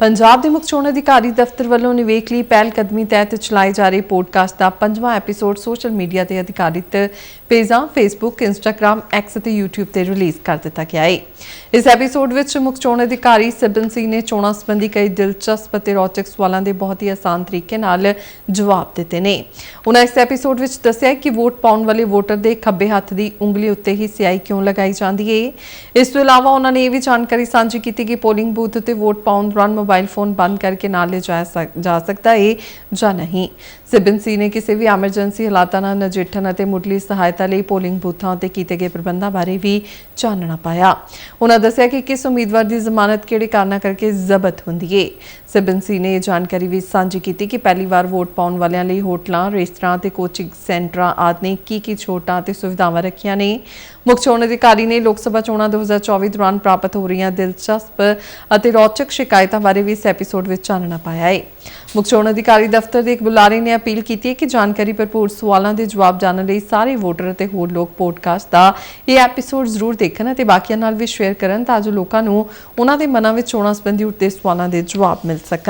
ਪੰਜਾਬ ਦੇ ਮੁੱਖ ਚੋਣ ਅਧਿਕਾਰੀ ਦਫ਼ਤਰ ਵੱਲੋਂ ਨਿਵੇਕ ਲਈ ਪਹਿਲ ਕਦਮੀ ਤਹਿਤ ਚਲਾਏ ਜਾ ਰਹੇ ਪੋਡਕਾਸਟ ਦਾ ਪੰਜਵਾਂ ਐਪੀਸੋਡ ਸੋਸ਼ਲ ਮੀਡੀਆ ਤੇ ਅਧਿਕਾਰਿਤ ਪੇਜਾਂ ਫੇਸਬੁੱਕ ਇੰਸਟਾਗ੍ਰam ਐਕਸ ਅਤੇ YouTube ਤੇ ਰਿਲੀਜ਼ ਕਰ ਦਿੱਤਾ ਗਿਆ ਹੈ ਇਸ ਐਪੀਸੋਡ ਵਿੱਚ ਮੁੱਖ ਚੋਣ ਅਧਿਕਾਰੀ ਸਿਬਨ ਸਿੰਘ ਨੇ ਚੋਣਾਂ ਸੰਬੰਧੀ ਕਈ ਦਿਲਚਸਪ ਅਤੇ ਰੌਚਕ ਸਵਾਲਾਂ ਦੇ ਬਹੁਤ ਹੀ ਆਸਾਨ ਤਰੀਕੇ ਨਾਲ ਜਵਾਬ ਦਿੱਤੇ ਨੇ। ਉਹਨਾਂ ਇਸ ਐਪੀਸੋਡ ਵਿੱਚ ਦੱਸਿਆ ਕਿ ਵੋਟ ਪਾਉਣ ਵਾਲੇ ਵੋਟਰ ਦੇ ਖੱਬੇ ਹੱਥ ਦੀ ਉਂਗਲੀ ਉੱਤੇ ਹੀ ਸਿਆਹੀ ਕਿਉਂ ਲਗਾਈ ਜਾਂਦੀ ਹੈ ਇਸ ਤੋਂ ਇਲਾਵਾ ਉਹਨਾਂ ਨੇ ਇਹ ਵੀ ਜਾਣਕਾਰੀ ਸਾਂਝੀ ਕੀਤੀ ਕਿ ਪੋਲਿੰਗ ਬੂਥ ਉੱਤੇ ਵੋਟ ਪਾਉਣ ਦੌਰਾਨ ਮੋਬਾਈਲ ਫੋਨ ਬੰਦ ਕਰਕੇ ਨਾਲ ਲਿਜਾਇਆ ਸਕ- ਜਾ ਸਕਦਾ ਹੈ ਜਾਂ ਨਹੀਂ ਸਿਬਨ ਸੀ ਨੇ ਕਿਸੇ ਵੀ ਐਮਰਜੈਂਸੀ ਹਾਲਾਤਾਂ ਨਾਲ ਨਜਿੱਠਣ ਅਤੇ ਮੁੱਢਲੀ ਸਹਾਇਤਾ ਲਈ ਪੋਲਿੰਗ ਬੂਥਾਂ ਉੱਤੇ ਕੀਤੇ ਗਏ ਪ੍ਰਬੰਧਾਂ ਬਾਰੇ ਵੀ ਚਾਨਣਾ ਪਾਇਆ ਉਹਨਾਂ ਦੱਸਿਆ ਕਿ ਕਿਸ ਉਮੀਦਵਾਰ ਦੀ ਜ਼ਮਾਨਤ ਕਿਹੜੇ ਕਾਰਨਾਂ ਕਰਕੇ ਜ਼ਬਤ ਹੁੰਦੀ ਹੈ ਸਿਬਨ ਸੀ ਨੇ ਇਹ ਜਾਣਕਾਰੀ ਵੀ ਸਾਂਝੀ ਕੀਤੀ ਕਿ ਪਹਿਲੀ ਵਾਰ ਵੋਟ ਪਾਉਣ ਵਾਲਿਆਂ ਲਈ ਹੋਟਲਾਂ ਰੇਸਤਰਾਂ ਤੇ ਕੋਚਿੰਗ ਸੈਂਟਰਾਂ ਆਦਿ ਨੇ ਕੀ ਕੀ ਛੋਟਾਂ ਅਤੇ ਸੁਵਿਧਾਵਾਂ ਰੱਖੀਆਂ ਨੇ ਮੁੱਖ ਚੋਣ ਅਧਿਕਾਰੀ ਨੇ ਲੋਕ ਸਭਾ ਚੋਣਾਂ 2024 ਦੌਰਾਨ ਪ੍ਰਾਪਤ ਹੋ ਰਹੀਆਂ ਦਿਲਚਸਪ ਅਤੇ ਰੌਚਕ ਸ਼ਿਕਾਇਤਾਂ ਬਾਰੇ ਵੀ ਇਸ ਐਪੀਸੋਡ ਵਿੱਚ ਚਾਨਣਾ ਪਾਇਆ ਹੈ ਮੁੱਖ ਚੋਣ ਅਧਿਕਾਰੀ ਦਫ਼ਤਰ ਦੇ ਇੱਕ ਬੁਲਾਰੇ ਨੇ ਅਪੀਲ ਕੀਤੀ ਹੈ ਕਿ ਜਾਣਕਾਰੀ ਭਰਪੂਰ ਸਵਾਲਾਂ ਦੇ ਜਵਾਬ ਜਾਣਨ ਲਈ ਸਾਰੇ ਵੋਟਰ ਅਤੇ ਹੋਰ ਲੋਕ ਪੋਡਕਾਸਟ ਦਾ ਇਹ ਐਪੀਸੋਡ ਜ਼ਰੂਰ ਦੇਖਣ ਅਤੇ ਬਾਕੀਆਂ ਨਾਲ ਵੀ ਸ਼ੇਅਰ ਕਰਨ ਤਾਂ ਜੋ ਲੋਕਾਂ ਨੂੰ ਉਹਨਾਂ ਦੇ ਮਨਾਂ ਵਿੱਚ ਚੋਣਾਂ ਸੰਬੰਧੀ ਉੱਠਦੇ ਸਵਾਲਾਂ ਦੇ ਜਵਾਬ ਮਿਲ ਸਕਣ।